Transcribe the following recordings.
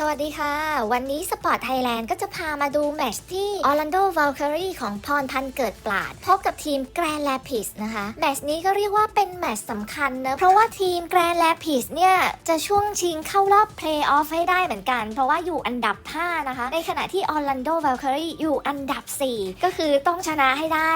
สวัสดีค่ะ วันนี้สปอร์ตไทยแลนด์ก็จะพามาดูแมตช์ที่ออร์แลนโดว a ลค r รีของพรพันเกิดปราด พบกับทีมแกรน d ์ a พิสนะคะ แมตช์นี้ก็เรียกว่าเป็นแมตช์สำคัญเนะ เพราะว่าทีมแกรน d ์ a พิสเนี่ย จะช่วงชิงเข้ารอบเพลย์ออฟให้ได้เหมือนกัน เพราะว่าอยู่อันดับ 5 นะคะ ในขณะที่ออร์แลนโดว a ลค r รีอยู่อันดับ 4 ก็คือต้องชนะให้ได้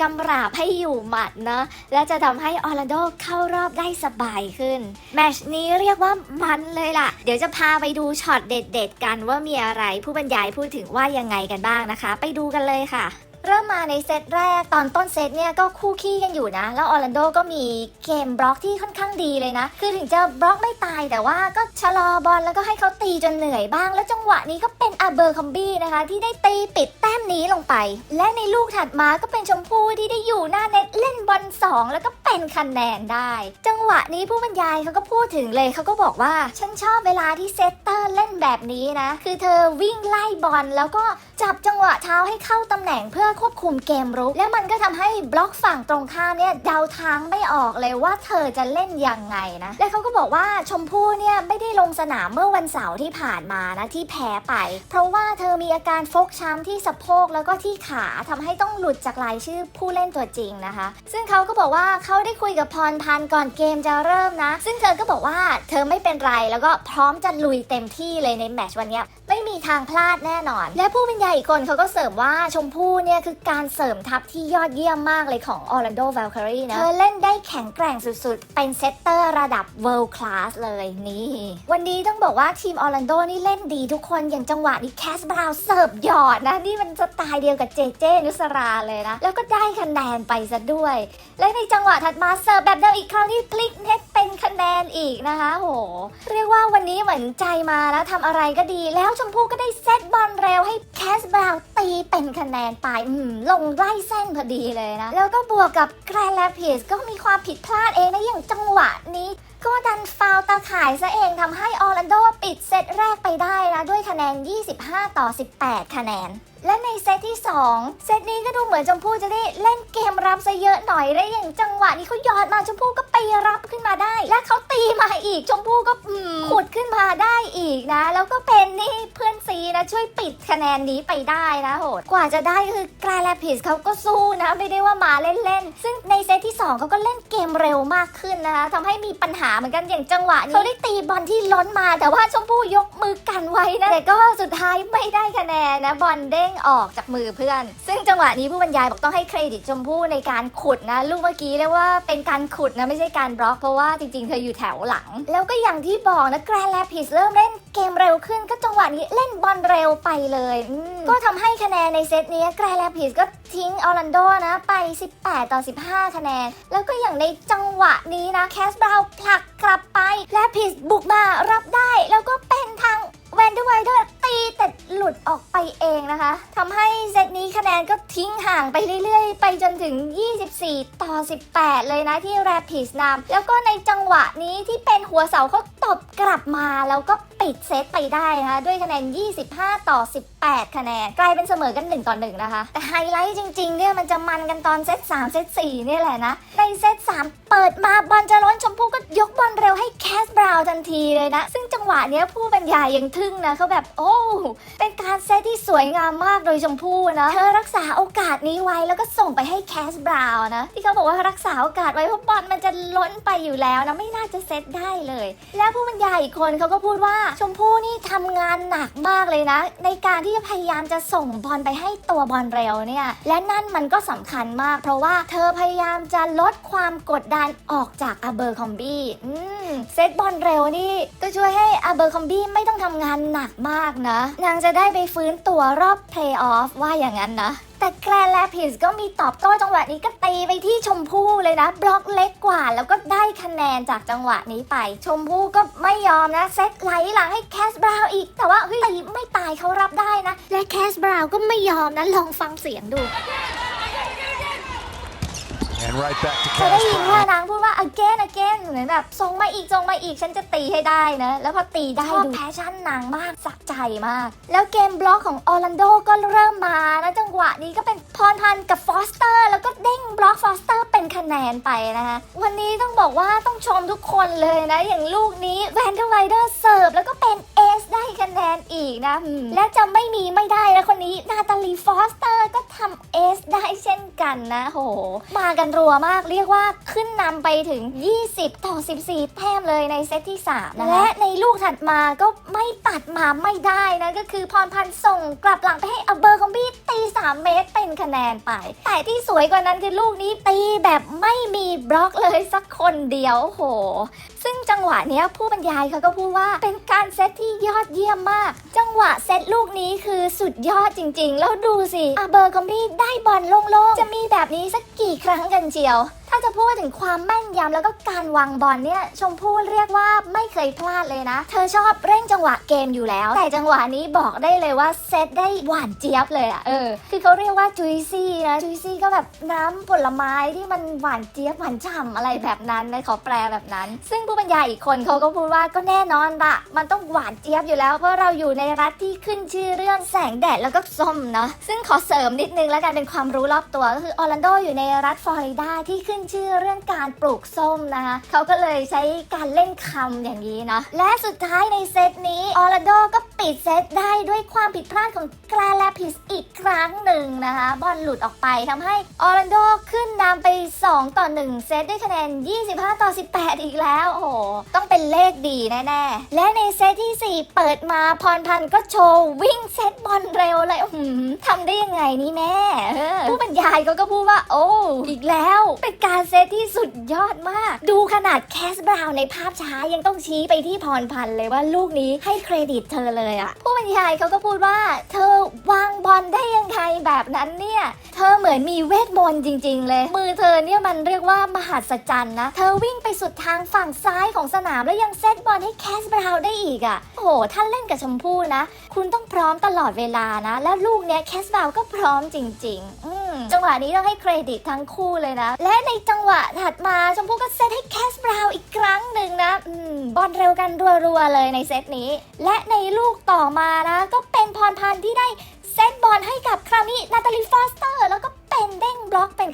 กำราบให้อยู่หมัดนะและจะทำให้ออร์แลนโดเข้ารอบได้สบายขึ้นแมตช์นี้เรียกว่ามันเลยล่ะ เดี๋ยวจะพาไปดูช็อตเด็ดๆกันว่ามีอะไรผู้บรรยายพูดถึงว่ายังไงกันบ้างนะคะ ไปดูกันเลยค่ะ เริ่มมาในเซตแรกตอนต้นเซตเนี่ยก็คู่ขี้กันอยู่นะ แล้วออร์แลนโดก็มีเกมบล็อกที่ค่อนข้างดีเลยนะ คือถึงจะบล็อกไม่ตายแต่ว่าก็ชะลอบอลแล้วก็ให้เขาตีจนเหนื่อยบ้าง แล้วจังหวะนี้ก็เป็นอาเบอร์คอมบี้นะคะ ที่ได้ตีปิดแต้มนี้ลงไป และในลูกถัดมาก็เป็นชมพู่ที่ได้อยู่หน้าเน็ตเล่นบอลสองแล้วก็เป็นคะแนนได้ จังหวะนี้ผู้บรรยายเขาก็พูดถึงเลยเขาก็บอกว่าฉันชอบเวลาที่เซตเตอร์เล่นแบบนี้นะ คือเธอวิ่งไล่บอลแล้วก็ จับจังหวะเท้าให้เข้าตำแหน่งเพื่อควบคุมเกมรุก และมันก็ทำให้บล็อกฝั่งตรงข้ามเนี่ยเดาทางไม่ออกเลยว่าเธอจะเล่นยังไงนะ และเขาก็บอกว่าชมพู่เนี่ยไม่ได้ลงสนามเมื่อวันเสาร์ที่ผ่านมานะที่แพ้ไป เพราะว่าเธอมีอาการฟกช้ำที่สะโพกแล้วก็ที่ขาทำให้ต้องหลุดจากรายชื่อผู้เล่นตัวจริงนะคะ ซึ่งเขาก็บอกว่าเขาได้คุยกับพรพันธ์ก่อนเกมจะเริ่มนะ ซึ่งเธอก็บอกว่าเธอไม่เป็นไรแล้วก็พร้อมจะลุยเต็มที่เลยในแมตช์วันนี้ไม่ มีทางพลาดแน่นอน และผู้บรรยายอีกคนเขาก็เสริมว่าชมพู่เนี่ยคือการเสริมทัพที่ยอดเยี่ยมมากเลยของออร์แลนโด v ว l ค r รีนะ เธอเล่นได้แข็งแกร่งสุดๆ เป็นเซตเตอร์ระดับ world class เลยนี่ วันนี้ต้องบอกว่าทีมออร์แลนโดนี่เล่นดีทุกคนอย่างจังหวะนี้แคสบราวน์เสิร์ฟหยอดนะ นี่มันสไตล์เดียวกับเจเจนุสราเลยนะ แล้วก็ได้คะแนนไปซะด้วย และในจังหวะถัดมาเสิร์ฟแบบเดิมอีกครั้งที่พลิกเน็ตเป็นคะแนนอีกนะคะโห เรียกว่าวันนี้เหมือนใจมาแล้วทำอะไรก็ดีแล้วชมพู่ก็ได้เซตบอลเร็วให้แคสบราว์ตีเป็นคะแนนไปอืมลงไล่เส้นพอดีเลยนะ แล้วก็บวกกับแกรนแลพีสก็มีความผิดพลาดเองนะอย่างจังหวะนี้ก็ดันฟาวล์ตาข่ายซะเองทำให้ออร์แลนโดปิดเซตแรกไปได้นะด้ว คะแนน 25 ต่อ 18 คะแนน และในเซตที่ 2 เซตนี้ก็ดูเหมือนชมพู่จะได้เล่นเกมรับซะเยอะหน่อยและอย่างจังหวะนี้เขายอดมาชมพู่ก็ไปรับขึ้นมาได้ และเขาตีมาอีกชมพู่ก็ขุดขึ้นมาได้อีกนะ แล้วก็เป็นนี่เพื่อนซีนะช่วยปิดคะแนนนี้ไปได้นะโหดกว่าจะได้คือกรายแลพิสเขาก็สู้นะไม่ได้ว่ามาเล่นๆซึ่งในเซตที่ 2เขาก็เล่นเกมเร็วมากขึ้นนะคะทำให้มีปัญหาเหมือนกันอย่างจังหวะนี้เขาได้ตีบอลที่ล้นมา แต่ว่าชมพู่ยกมือกันไว้นะก็สุดท้ายไม่ได้คะแนนนะบอลเด้งออกจากมือเพื่อน ซึ่งจังหวะนี้ผู้บรรยายบอกต้องให้เครดิตชมพู่ในการขุดนะลูกเมื่อกี้เรียกว่าเป็นการขุดนะไม่ใช่การบล็อกเพราะว่าจริงๆ เธออยู่แถวหลัง แล้วก็อย่างที่บอกนะแกรนแลพิสเริ่มเล่นเกมเร็วขึ้นก็จังหวะนี้เล่นบอลเร็วไปเลยอืมก็ทำให้คะแนนในเซตนี้แกรนแลพิสก็ทิ้งออร์แลนโดนะไป 18 ต่อ 15 คะแนน แล้วก็อย่างในจังหวะนี้นะแคสบราวน์ผลักกลับไป และพิสบุกมารับได้แล้วก็เป็นทาง แวนเดอร์ไวเดอร์ตีแต่ ดออกไปเองนะคะทำให้เซตนี้คะแนนก็ทิ้งห่างไปเรื่อยๆ ไปจนถึง 24 ต่อ 18 เลยนะที่แรปพิสนำแล้วก็ในจังหวะนี้ที่เป็นหัวเสาเขาตบกลับมาแล้วก็ปิดเซตไปได้นะคะด้วยคะแนน 25 ต่อ 18 คะแนน กลายเป็นเสมอกัน 1 ต่อ 1 นะคะ แต่ไฮไลท์จริงๆเนี่ยมันจะมันกันตอนเซต3 เซต4เนี่ยแหละนะ ในเซต3 เปิดมาบอลจะล้นชมพู่ก็ยกบอลเร็วให้แคสบราวน์ทันทีเลยนะ ซึ่งจังหวะเนี้ยผู้บรรยายยังทึ่งนะเขาแบบโอ้เป็นการเซตที่สวยงามมากโดยชมพู่นะเธอรักษาโอกาสนี้ไว้แล้วก็ส่งไปให้แคสบราวน์นะ ที่เขาบอกว่ารักษาโอกาสไว้เพราะบอลมันจะล้นไปอยู่แล้วนะไม่น่าจะเซตได้เลย แล้วผู้บรรยายอีกคนเขาก็พูดว่าชมพู่นี่ทำงานหนักมากเลยนะ ในการที่จะพยายามจะส่งบอลไปให้ตัวบอลเร็วเนี่ยและนั่นมันก็สำคัญมาก เพราะว่าเธอพยายามจะลดความกดดันออกจากอาเบอร์คอมบี้เซตบอลเร็วนี่ก็ช่วยให้อาเบอร์คอมบี้ไม่ต้องทำงานหนักมากนะ นางจะได้ไปฟื้นตัวรอบเพลย์ออฟว่าอย่างนั้นนะ แต่แกรนแลพิสก็มีตอบโต้จังหวะนี้ก็ตีไปที่ชมพู่เลยนะ บล็อกเล็กกว่า แล้วก็ได้คะแนนจากจังหวะนี้ไป ชมพู่ก็ไม่ยอมนะ เซตไหลหลังให้แคสบราวอีก แต่ว่าเฮ้ยตีไม่ตายเขารับได้นะ และแคสบราวก็ไม่ยอมนะลองฟังเสียงดู And right back to จะได้ Cass ยินว่า Brown. นางพูดว่า again again เหมือนแบบส่งมาอีกส่งมาอีกฉันจะตีให้ได้นะ แล้วพอตีได้ดู แพชชั่นนางมากสะใจมาก แล้วเกมบล็อกของออร์แลนโดก็เริ่มมานะจังหวะนี้ก็เป็นพรพันธ์กับฟอสเตอร์แล้วก็เด้งบล็อกฟอสเตอร์เป็นคะแนนไปนะคะ วันนี้ต้องบอกว่าต้องชมทุกคนเลยนะ อย่างลูกนี้แวนเดอร์ไวเดอร์เสิร์ฟแล้วก็เป็นเอสได้คะแนอีกนะอืมและจะไม่มีไม่ได้นะคนนี้นาตาลีฟอสเตอร์ก็ทำเอสได้เช่นกันนะโห มากันรัวมากเรียกว่าขึ้นนำไปถึง 20 ต่อ 14 แต้มเลยในเซตที่ 3นะและในลูกถัดมาก็ไม่ตัดมาไม่ได้นะก็คือพรพันธ์ส่งกลับหลังไปให้อเบอร์คอมบี้ตี 3 เมตรเป็นคะแนนไป แต่ที่สวยกว่านั้นคือลูกนี้ตีแบบไม่มีบล็อกเลยสักคนเดียวโอ้โหซึ่งจังหวะเนี้ยผู้บรรยายเขาก็พูดว่าเป็นการเซตที่ยอดเยี่ยมมาก จังหวะเซตลูกนี้คือสุดยอดจริง ๆ แล้วดูสิอาเบอร์คอมบี้ได้บอลโล่งๆ จะมีแบบนี้สักกี่ครั้งกันเชียว ถ้าจะพูดถึงความแม่นยำแล้วก็การวางบอลเนี่ยชมพู่เรียกว่าไม่เคยพลาดเลยนะ เธอชอบเร่งจังหวะเกมอยู่แล้ว แต่จังหวะนี้บอกได้เลยว่าเซตได้หวานเจี๊ยบเลยอะเออคือเขาเรียกว่าจุยซี่นะจุยซี่ก็แบบน้ำผลไม้ที่มันหวานเจี๊ยบหวานฉ่ำอะไรแบบนั้นนะขอแปลแบบนั้น ซึ่งผู้บรรยายอีกคนเขาก็พูดว่าก็แน่นอนละมันต้องหวานเจี๊ยบอยู่แล้ว เพราะเราอยู่ในรัฐที่ขึ้นชื่อเรื่องแสงแดดแล้วก็ส้มเนาะซึ่งขอเสริมนิดนึงแล้วกันเป็นความรู้รอบตัวก็คือออร์แลนโดอยู่ในรัฐฟลอริดาที่ขึ้นชื่อเรื่องการปลูกส้มนะคะเขาก็เลยใช้การเล่นคำอย่างนี้เนาะและสุดท้ายในเซตนี้ออร์ลนโดก็ปิดเซตได้ด้วยความผิดพลาดของแกรลาพิสอีกครั้งหนึ่งนะคะ บอลหลุดออกไปทำให้ออร์ลนโดขึ้นนำไป 2 ต่อ 1 เซตด้วยคะแนน 25 ต่อ 18 อีกแล้ว โอ้โห ต้องเป็นเลขดีแน่ ๆ และในเซตที่ 4 เปิดมาพรพันธ์ก็โชว์วิ่งเซตบอลเร็วเลยอื้อหือทำได้ยังไงนี่แม่ผู้บรรยายเขาก็พูดว่า โอ้อีกแล้วเป็นการการเซตที่สุดยอดมาก ดูขนาดแคสบราวในภาพช้ายังต้องชี้ไปที่พรพันธ์เลยว่าลูกนี้ให้เครดิตเธอเลยอะผู้บรรยายเขาก็พูดว่า เธอวางบอลได้ยังไงแบบนั้นเนี่ย เธอเหมือนมีเวทมนต์จริง ๆ เลย มือเธอเนี่ยมันเรียกว่ามหัศจรรย์นะ เธอวิ่งไปสุดทางฝั่งซ้ายของสนามแล้วยังเซตบอลให้แคสบราวได้อีกอะ่ะโอ้โหถ้านเล่นกับชมพู่นะ คุณต้องพร้อมตลอดเวลานะ แล้วลูกเนี้ยแคสบราวก็พร้อมจริงๆอื จังหวะนี้ต้องให้เครดิตทั้งคู่เลยนะ และในจังหวะถัดมาชมพู่ก็เซตให้แคสบราวน์อีกครั้งหนึ่งนะอืมบอลเร็วกันรัวๆเลยในเซตนี้ และในลูกต่อมานะ ก็เป็นพรพันธ์ที่ได้เซตบอลให้กับคราวนี้นาตาลีฟอสเต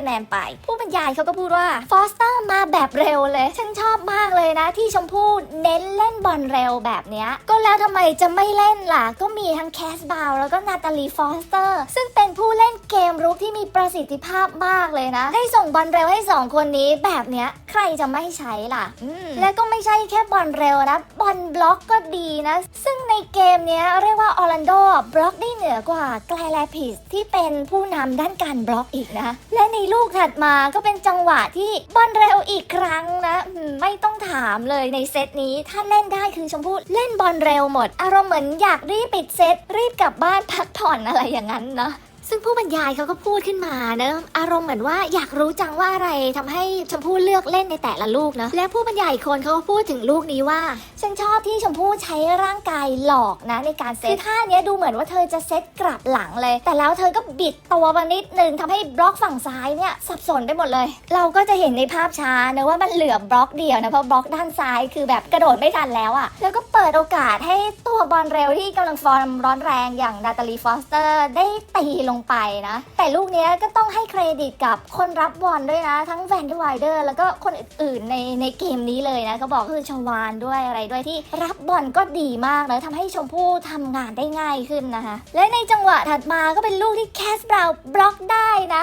คะแนนไป ผู้บรรยายเขาก็พูดว่าฟอสเตอร์มาแบบเร็วเลย ฉันชอบมากเลยนะ ที่ชมพู่เน้นเล่นบอลเร็วแบบเนี้ยก็แล้วทำไมจะไม่เล่นล่ะ ก็มีทั้งแคสบาวแล้วก็นาตาลีฟอสเตอร์ ซึ่งเป็นผู้เล่นเกมรุกที่มีประสิทธิภาพมากเลยนะได้ส่งบอลเร็วให้สองคนนี้แบบเนี้ยใครจะไม่ใช้ล่ะอืมและก็ไม่ใช่แค่บอลเร็วนะ บอลบล็อกก็ดีนะ ซึ่งในเกมเนี้ยเรียกว่าออร์แลนโดบล็อกได้เหนือกว่าแกลแลพิสที่เป็นผู้นำด้านการบล็อกอีกนะ และในลูกถัดมาก็เป็นจังหวะที่บอลเร็วอีกครั้งนะไม่ต้องถามเลยในเซตนี้ถ้าเล่นได้คือชมพู่เล่นบอลเร็วหมด อารมณ์เหมือนอยากรีบปิดเซตรีบกลับบ้านพักผ่อนอะไรอย่างนั้นเนาะ ซึ่งผู้บรรยายเขาก็พูดขึ้นมาเนะอารมณ์เหมือนว่าอยากรู้จังว่าอะไรทำให้ชมพู่เลือกเล่นในแต่ละลูกนะและผู้บรรยายคนเขาก็พูดถึงลูกนี้ว่า ฉันชอบที่ชมพู่ใช้ร่างกายหลอกนะในการเซตคือท่าเนี้ยดูเหมือนว่าเธอจะเซตกลับหลังเลย แต่แล้วเธอก็บิดตัวมานิดนึงทำให้บล็อกฝั่งซ้ายเนี่ยสับสนไปหมดเลย เราก็จะเห็นในภาพช้านะว่ามันเหลือบล็อกเดียวนะเพราะบล็อกด้านซ้ายคือแบบกระโดดไม่ทันแล้วอะ่ะแล้วก็เปิดโอกาสให้ตัวบอลเร็วที่กำลังฟอร์มร้อนแรงอย่างนาตาลีฟอสเตอร์ ได้ตีลงไปนะ แต่ลูกนี้ก็ต้องให้เครดิตกับคนรับบอลด้วยนะ ทั้งแวนด์ไวเดอร์แล้วก็คนอื่นๆในในเกมนี้เลยนะเขาบอกคือชวานด้วยอะไรด้วยที่รับบอลก็ดีมากนะทำให้ชมพู่ทำงานได้ง่ายขึ้นนะคะ และในจังหวะถัดมาก็เป็นลูกที่แคสบราวน์บล็อกได้นะ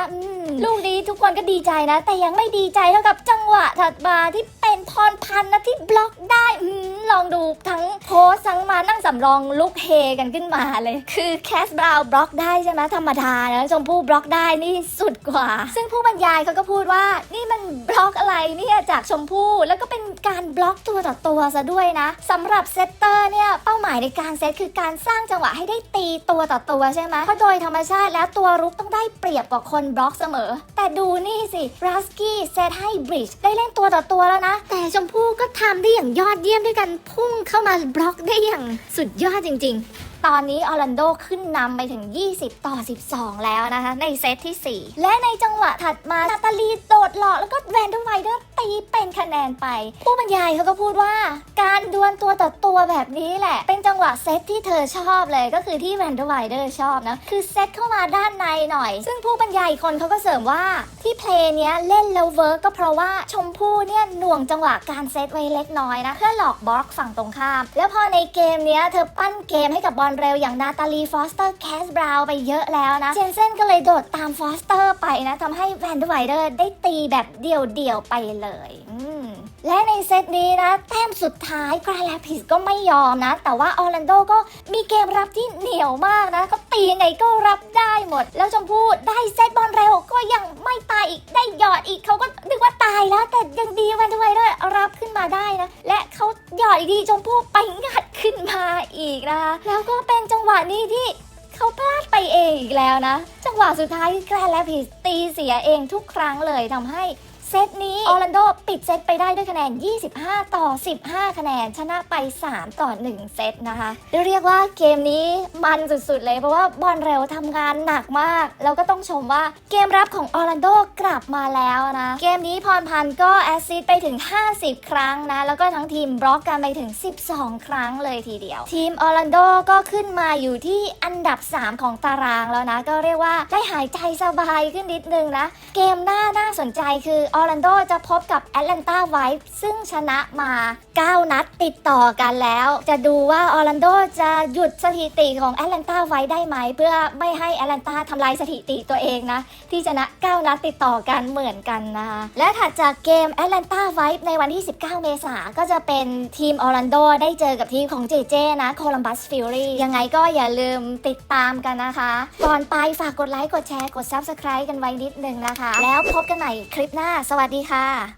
ลูกนี้ทุกคนก็ดีใจนะ แต่ยังไม่ดีใจเท่ากับจังหวะถัดมาที่เป็นพรพันธ์นะที่บล็อกได้อืม ลองดูทั้งโพสทั้งมานั่งสำรองลุกเฮกันขึ้นมาเลย คือแคสบราวน์บล็อกได้ใช่ไหมธรรมดานะชมพู่บล็อกได้นี่สุดกว่า ซึ่งผู้บรรยายเขาก็พูดว่านี่มันบล็อกอะไรเนี่ยจากชมพู่แล้วก็เป็นการบล็อกตัวต่อตัวซะด้วยนะสำหรับเซตเตอร์เนี่ยเป้าหมายในการเซตคือการสร้างจังหวะให้ได้ตีตัวต่อตัวใช่ไหมเพราะโดยธรรมชาติแล้วตัวรุกต้องได้เปรียบกว่าคนบล็อกเสมอ แต่ดูนี่สิรัสกี้เซตให้บริดจ์ได้เล่นตัวต่อตัวแล้วนะ แต่ชมพู่ก็ทำได้อย่างยอดเยี่ยมด้วยกันพุ่งเข้ามาบล็อกได้อย่างสุดยอดจริง ๆ ตอนนี้ออร์แลนโดขึ้นนำไปถึง 20 ต่อ 12 แล้วนะคะ ในเซตที่ 4 และในจังหวะถัดมานาตาลีโดดหลอกแล้วก็แวนเดอร์ไวเดอร์ตีเป็นคะแนนไป ผู้บรรยายเขาก็พูดว่า การดวลตัวต่อตัวแบบนี้แหละ เป็นจังหวะเซตที่เธอชอบเลยก็คือที่แวนเดอร์ไวเดอร์ชอบนะ คือเซตเข้ามาด้านในหน่อย ซึ่งผู้บรรยายคนเขาก็เสริมว่าที่เพลงนี้เล่นแล้วเวิร์กก็เพราะว่าชมพู่เนี่ยหน่วงจังหวะการเซตไว้เล็กน้อยนะเพื่อหลอกบล็อกฝั่งตรงข้าม แล้วพอในเกมเนี้ยเธอปั้นเกมให้กับบอลอลเร็วอย่างนาตาลีฟอสเตอร์แคสบราวไปเยอะแล้วนะเจนเซนก็เลยโดดตามฟอสเตอร์ไปนะทำให้แวนเดอร์ไวเดอร์ได้ตีแบบเดี่ยวๆไปเลยอืมและในเซตนี้นะ แต้มสุดท้ายกราแลพิสก็ไม่ยอมนะ แต่ว่าออร์แลนโดก็มีเกมรับที่เหนียวมากนะก็ตียังไงก็รับได้หมด แล้วชมพู่ได้เซตบอลเร็วก็ยังไม่ตายอีกได้หยอดอีกเขาก็นึกว่าตายแล้ว แต่ยังดีแวนดอร์ไวเดอร์รับขึ้นมาได้นะ และเขาหยอดอีกทีชมพู่ไปงัดขึ้นมาอีกนะคะแล้วก็เป็นจังหวะนี้ที่เขาพลาดไปเองอีกแล้วนะ จังหวะสุดท้ายแกรนด์แลพิสตีเสียเองทุกครั้งเลยทำให้ เซตนี้ออร์แลนโดปิดเซตไปได้ด้วยคะแนน 25 ต่อ 15 คะแนน ชนะไป 3 ต่อ 1 เซตนะคะเรียกว่าเกมนี้มันสุดๆ เลยเพราะว่าบอลเร็วทำงานหนักมาก แล้วก็ต้องชมว่าเกมรับของออร์แลนโดกลับมาแล้วนะ เกมนี้พรพันธ์ก็แอสซิสไปถึง 50 ครั้งนะ แล้วก็ทั้งทีมบล็อกกันไปถึง 12 ครั้งเลยทีเดียว ทีมออร์แลนโดก็ขึ้นมาอยู่ที่อันดับ 3 ของตารางแล้วนะ ก็เรียกว่าได้หายใจสบายขึ้นนิดนึงนะ เกมหน้าน่าสนใจคืออร์แลนโดจะพบกับแอตแลนตาไวท์ซึ่งชนะมา 9 นัด ติดต่อกันแล้ว จะดูว่าออร์แลนโดจะหยุดสถิติของแอตแลนตาไว้ได้ไหม เพื่อไม่ให้แอตแลนตาทำลายสถิติตัวเองนะ ที่ชนะ 9 นัดติดต่อกันเหมือนกันนะคะและถัดจากเกมแอตแลนตาไว้ในวันที่ 19 เมษาก็จะเป็นทีมออร์แลนโดได้เจอกับทีมของเจเจนะโคลัมบัสฟิลลี่ยังไงก็อย่าลืมติดตามกันนะคะ ก่อนไปฝากกดไลค์กดแชร์กด Subscribe กันไว้นิดนึงนะคะ แล้วพบกันใหม่คลิปหน้า สวัสดีค่ะ